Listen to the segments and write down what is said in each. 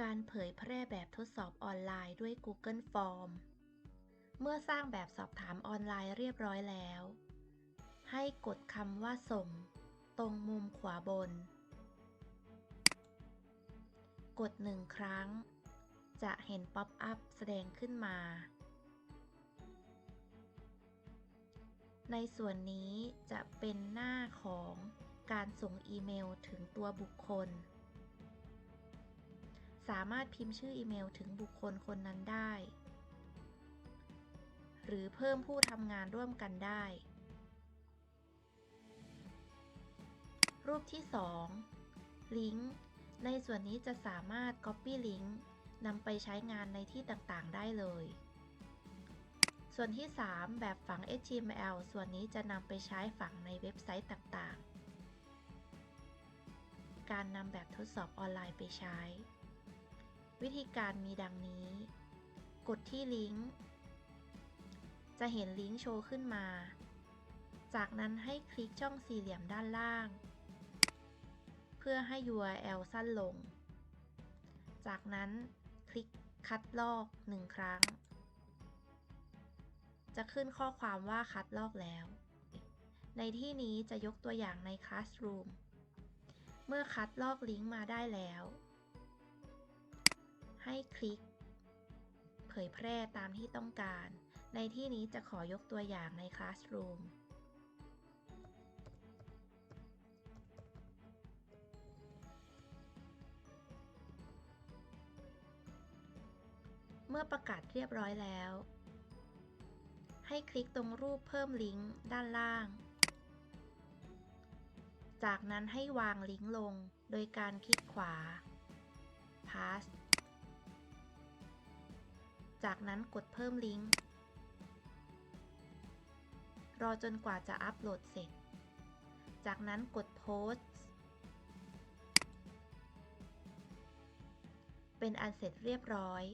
การเผยแพร่แบบทดสอบออนไลน์ด้วย Google Form เมื่อสร้างแบบสอบถามออนไลน์เรียบร้อยแล้ว ให้กดคำว่าส่ง ตรงมุมขวาบน กดหนึ่งครั้ง จะเห็นป๊อปอัพแสดงขึ้นมา ในส่วนนี้จะเป็นหน้าของการส่งอีเมลถึงตัวบุคคล สามารถพิมพ์ชื่ออีเมลถึงบุคคลคนนั้นได้ หรือเพิ่มผู้ทำงานร่วมกันได้ รูปที่ 2 ลิงก์ ในส่วนนี้จะสามารถ Copy ลิงก์นำไปใช้งานในที่ต่างๆ ได้เลย ส่วนที่ 3 แบบฝัง HTML ส่วนนี้จะนำไปใช้ฝังในเว็บไซต์ต่างๆ การนำแบบทดสอบออนไลน์ไปใช้ วิธีการมีดังนี้ กดที่ลิงก์ จะเห็นลิงก์โชว์ขึ้นมา จากนั้นให้คลิกช่องสี่เหลี่ยมด้านล่าง เพื่อให้ URL สั้นลง จากนั้นคลิกคัดลอกหนึ่งครั้ง จะขึ้นข้อความว่าคัดลอกแล้ว ในที่นี้จะยกตัวอย่างใน Classroom เมื่อคัดลอกลิงก์มาได้แล้ว ให้คลิก เผยแพร่ตามที่ต้องการ ในที่นี้จะขอยกตัวอย่างใน Classroom เมื่อประกาศเรียบร้อยแล้ว ให้คลิกตรงรูปเพิ่มลิงก์ด้านล่าง จากนั้นให้วางลิงก์ลงโดยการคลิกขวา pass จากนั้นกดเพิ่มลิงก์ รอจนกว่าจะอัปโหลดเสร็จ จากนั้นกดโพสต์เป็นอันเสร็จเรียบร้อย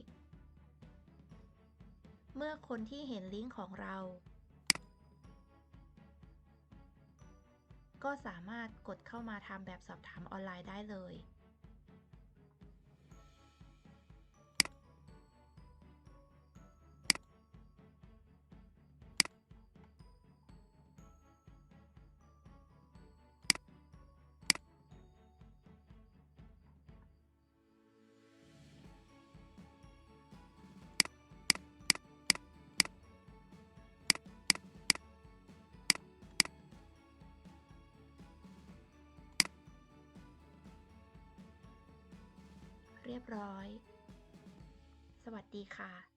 เมื่อคนที่เห็นลิงก์ของเรา ก็สามารถกดเข้ามาทำแบบสอบถามออนไลน์ได้เลย เรียบร้อย สวัสดีค่ะ